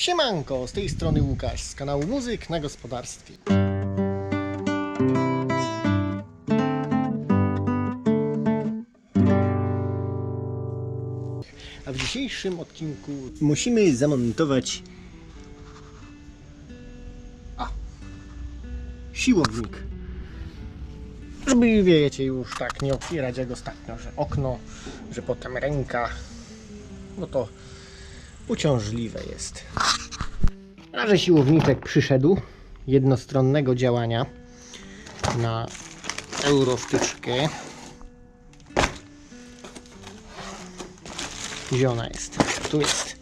Siemanko, z tej strony Łukasz z kanału Muzyk na Gospodarstwie. A w dzisiejszym odcinku musimy zamontować a, siłownik. Żeby wiecie, już tak nie otwierać jak ostatnio, że okno, że potem ręka, bo to uciążliwe jest. A że siłowniczek przyszedł jednostronnego działania na eurostyczkę. Gdzie ona jest? Tu jest.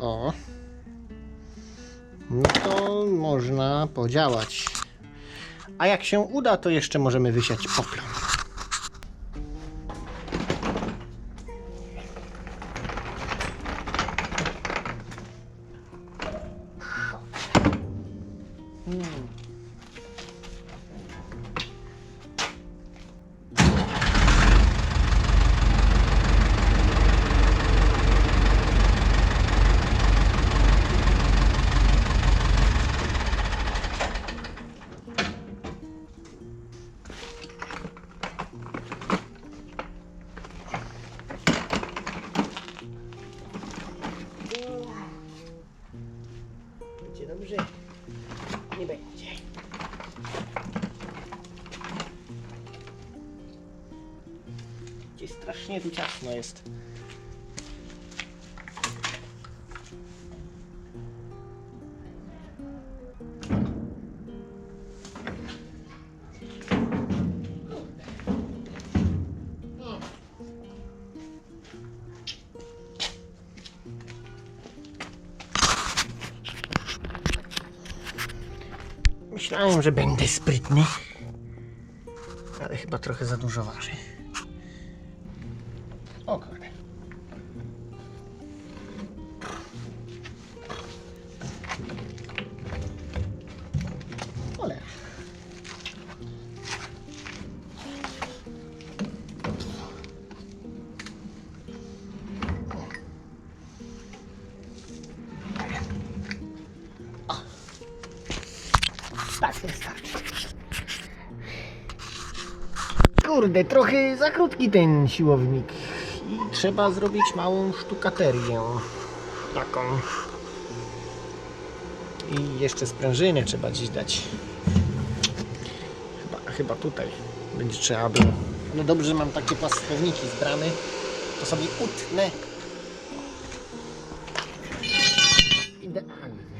O. No to można podziałać. A jak się uda, to jeszcze możemy wysiać poplon. Strasznie tu ciasno jest. Myślałem, że będę sprytny. Ale chyba trochę za dużo waży. Kurde, trochę za krótki ten siłownik. I trzeba zrobić małą sztukaterię. Taką. I jeszcze sprężynę trzeba gdzieś dać. Chyba, chyba tutaj będzie trzeba było. No dobrze, że mam takie płaskowniki z bramy. To sobie utnę. Idealnie.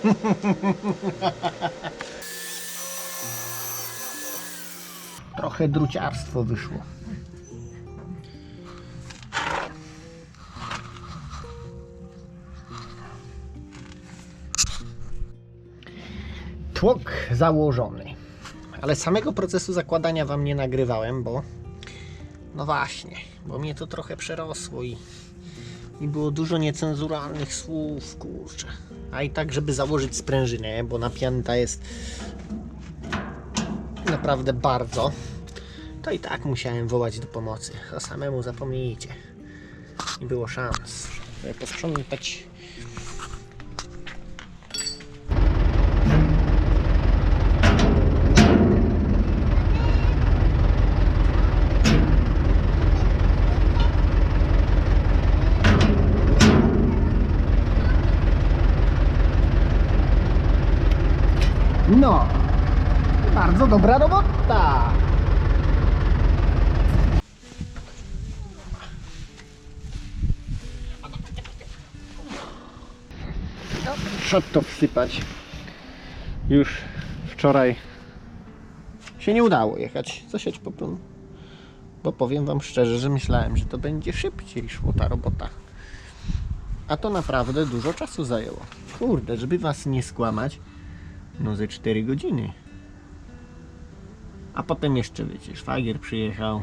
Trochę druciarstwo wyszło. Tłok założony. Ale samego procesu zakładania Wam nie nagrywałem, bo no właśnie, bo mnie to trochę przerosło i, i było dużo niecenzuralnych słów, kurczę. A i tak, żeby założyć sprężynę, bo napięta jest naprawdę bardzo, to i tak musiałem wołać do pomocy. A samemu zapomnijcie. Nie było szans, żeby posprzątać bardzo dobra robota. Trzeba to wsypać. Już wczoraj się nie udało jechać, zasiać poplon. Bo powiem Wam szczerze, że myślałem, że to będzie szybciej szło ta robota. A to naprawdę dużo czasu zajęło. Kurde, żeby Was nie skłamać, no ze 4 godziny. A potem jeszcze, wiecie, szwagier przyjechał.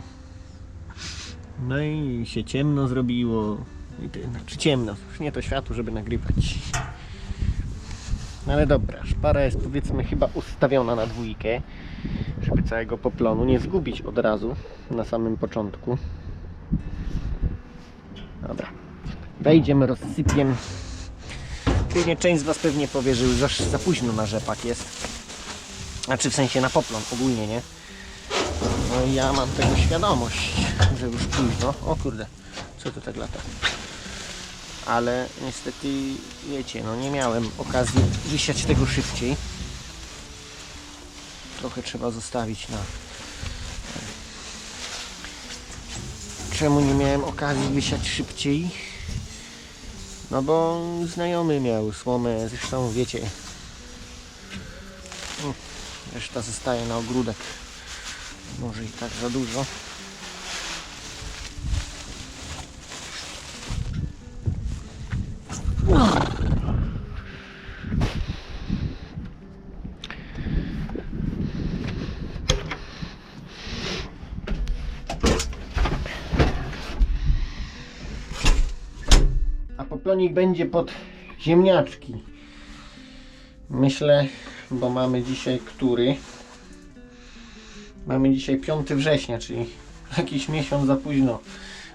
No i się ciemno zrobiło. I ty, znaczy ciemno, już nie to światło, żeby nagrywać. No ale dobra, szpara jest powiedzmy chyba ustawiona na dwójkę, żeby całego poplonu nie zgubić od razu na samym początku. Dobra, wejdziemy, rozsypiem. Później część z Was pewnie powie, że już za, za późno na rzepak jest. Znaczy w sensie na poplon ogólnie, nie? No i ja mam tego świadomość, że już późno. O kurde, co to tak lata? Ale niestety, wiecie, no nie miałem okazji wysiać tego szybciej. Trochę trzeba zostawić na... Czemu nie miałem okazji wysiać szybciej? No bo znajomy miał słomę, zresztą wiecie. Reszta zostaje na ogródek. Może i tak za dużo. A poplonik będzie pod ziemniaczki. Myślę, bo mamy dzisiaj który? Mamy dzisiaj 5 września, czyli jakiś miesiąc za późno.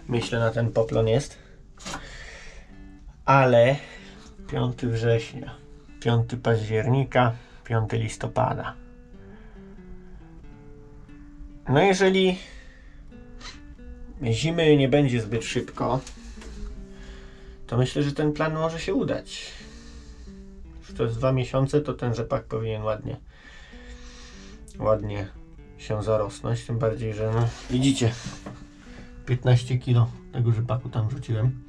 Myślę na ten poplon jest. Ale 5 września, 5 października, 5 listopada. No jeżeli zimy nie będzie zbyt szybko, to myślę, że ten plan może się udać. To jest dwa miesiące, to ten rzepak powinien ładnie ładnie się zarosnąć, tym bardziej, że no, widzicie 15 kg tego rzepaku tam rzuciłem.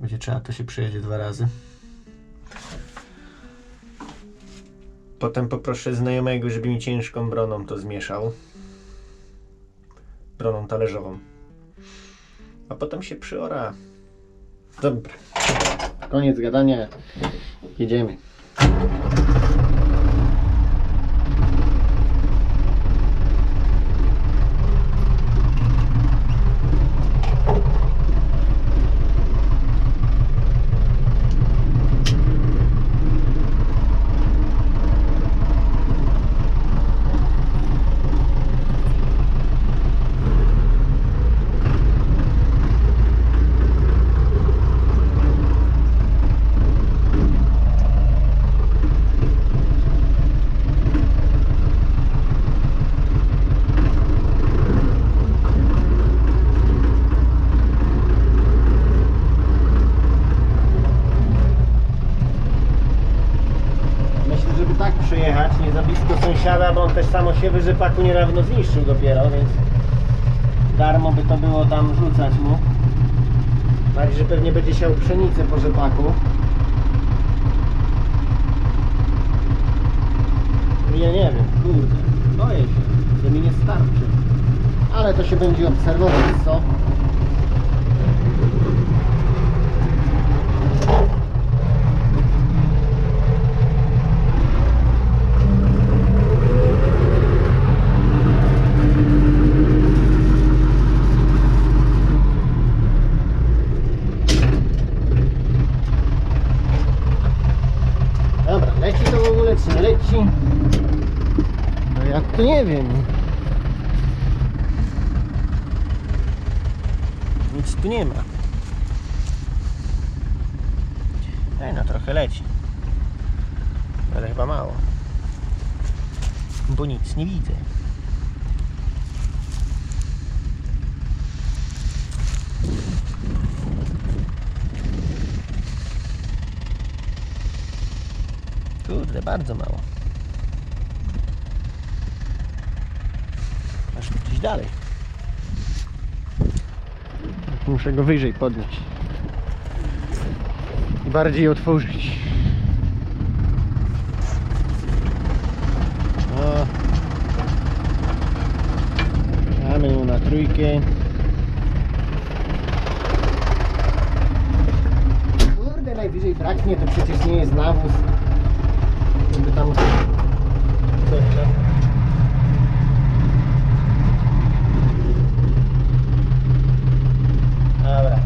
Będzie trzeba, to się przejedzie dwa razy. Potem poproszę znajomego, żeby mi ciężką broną to zmieszał. Broną talerzową. A potem się przyora. Dobra. Koniec gadania. Jedziemy. Myślę, żeby tak przyjechać, nie za blisko sąsiada, bo on też samo się rzepaku niedawno zniszczył dopiero, więc darmo by to było tam rzucać mu. Także pewnie będzie siał pszenicę po rzepaku. Ja nie wiem, kurde, boję się, że mi nie starczy. Ale to się będzie obserwować, co? Dobra, leci to w ogóle czy nie leci? No ja to nie wiem. Nic tu nie ma. Ej, no trochę leci. Ale chyba mało. Bo nic nie widzę. Kurde, bardzo mało. Dalej. Muszę go wyżej podnieść. I bardziej otworzyć. O. Mamy ją na trójkę. Kurde, najwyżej braknie, to przecież nie jest nawóz. Coś tam. Dobra.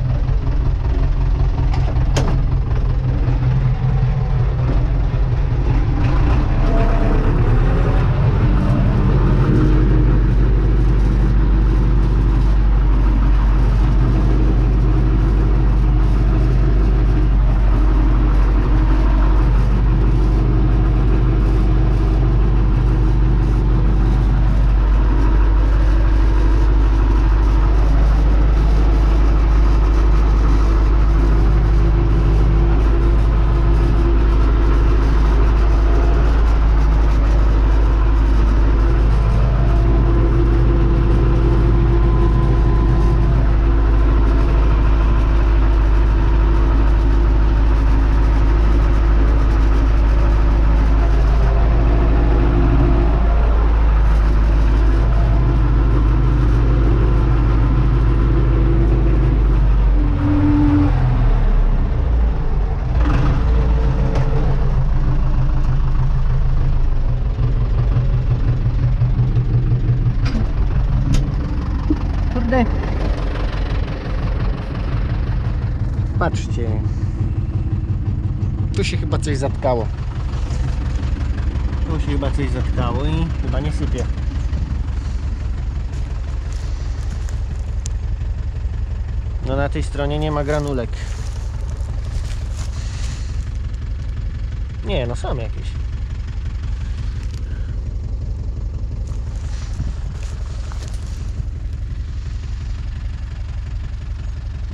Kurde. Patrzcie. Tu się chyba coś zatkało. Tu się chyba coś zatkało i chyba nie sypie. No na tej stronie nie ma granulek. Nie, no są jakieś.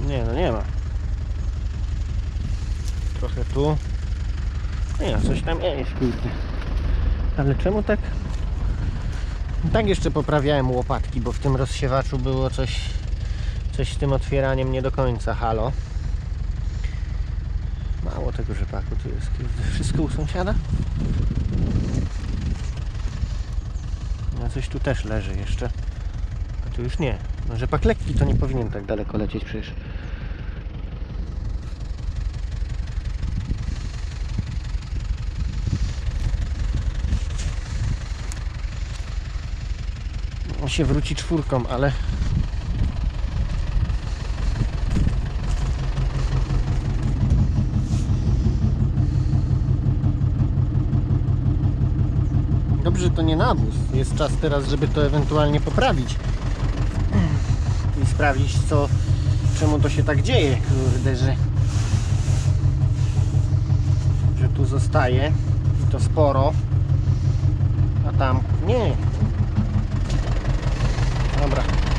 Nie, no nie ma. Trochę tu. Nie, coś tam jest, kurde. Ale czemu tak? Tak jeszcze poprawiałem łopatki, bo w tym rozsiewaczu było coś, coś z tym otwieraniem nie do końca halo. Mało tego rzepaku tu jest. Kurde. Wszystko u sąsiada? No coś tu też leży jeszcze. A tu już nie. No rzepak lekki to nie powinien tak daleko lecieć przecież. Się wróci czwórką, ale Dobrze, to nie nawóz. Jest czas teraz, żeby to ewentualnie poprawić i sprawdzić, co, czemu to się tak dzieje. Kurde, że, że tu zostaje i to sporo, a tam nie. Dobra.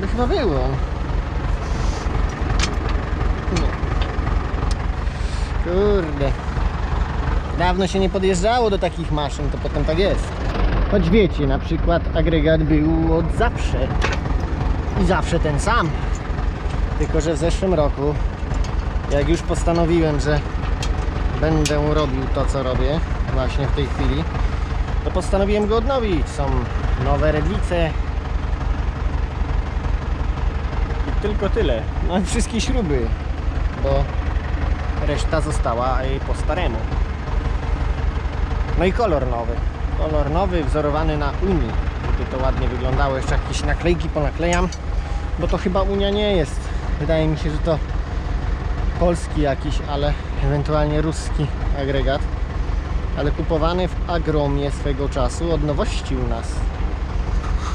By chyba było. Nie. Kurde. Dawno się nie podjeżdżało do takich maszyn, to potem tak jest. Choć wiecie, na przykład agregat był od zawsze. I zawsze ten sam. Tylko, że w zeszłym roku, jak już postanowiłem, że będę robił to, co robię właśnie w tej chwili, to postanowiłem go odnowić. Są nowe redlice. I tylko tyle. No i wszystkie śruby, bo reszta została po staremu. No i kolor nowy. Kolor nowy, wzorowany na Unii, żeby to ładnie wyglądało. Jeszcze jakieś naklejki ponaklejam, bo to chyba Unia nie jest. Wydaje mi się, że to polski jakiś, ale ewentualnie ruski agregat. Ale kupowany w Agromie swego czasu od nowości u nas.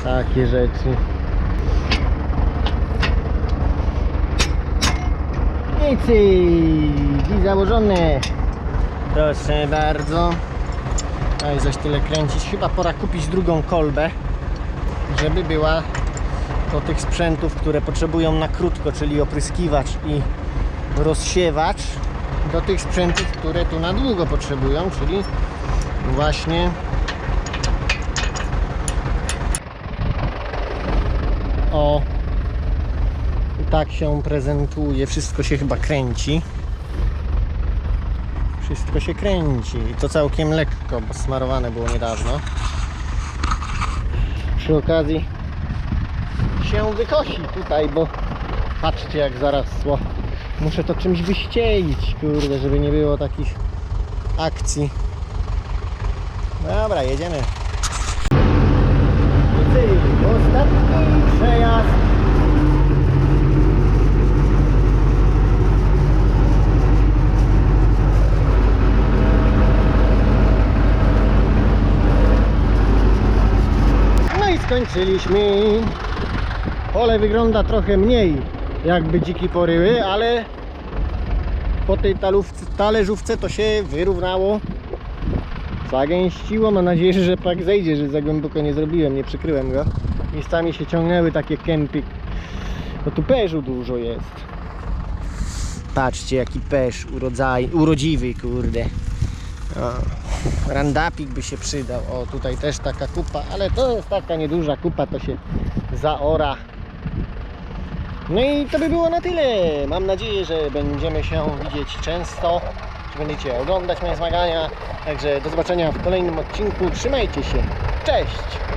Takie rzeczy. Cyk, i założone. Proszę bardzo. No i zaś tyle kręcić. Chyba pora kupić drugą kolbę, żeby była do tych sprzętów, które potrzebują na krótko, czyli opryskiwacz i rozsiewacz, do tych sprzętów, które tu na długo potrzebują, czyli właśnie o tak się prezentuje, wszystko się chyba kręci. Wszystko się kręci i to całkiem lekko, bo smarowane było niedawno. Przy okazji się wykosi tutaj, bo patrzcie jak zarasło. Muszę to czymś wyścielić, kurde, żeby nie było takich akcji. Dobra, jedziemy. Ostatni przejazd. No i skończyliśmy. Pole wygląda trochę mniej jakby dziki poryły, ale po tej talówce, talerzówce to się wyrównało. Zagęściło. Mam nadzieję, że pak zejdzie, że za głęboko nie zrobiłem, nie przykryłem go. Miejscami się ciągnęły takie kępy. No tu peżu dużo jest. Patrzcie jaki pesz urodzaj, urodziwy kurde. O, randapik by się przydał. O tutaj też taka kupa, ale to jest taka nieduża kupa, to się zaora. No i to by było na tyle. Mam nadzieję, że będziemy się widzieć często, że będziecie oglądać moje zmagania. Także do zobaczenia w kolejnym odcinku. Trzymajcie się. Cześć!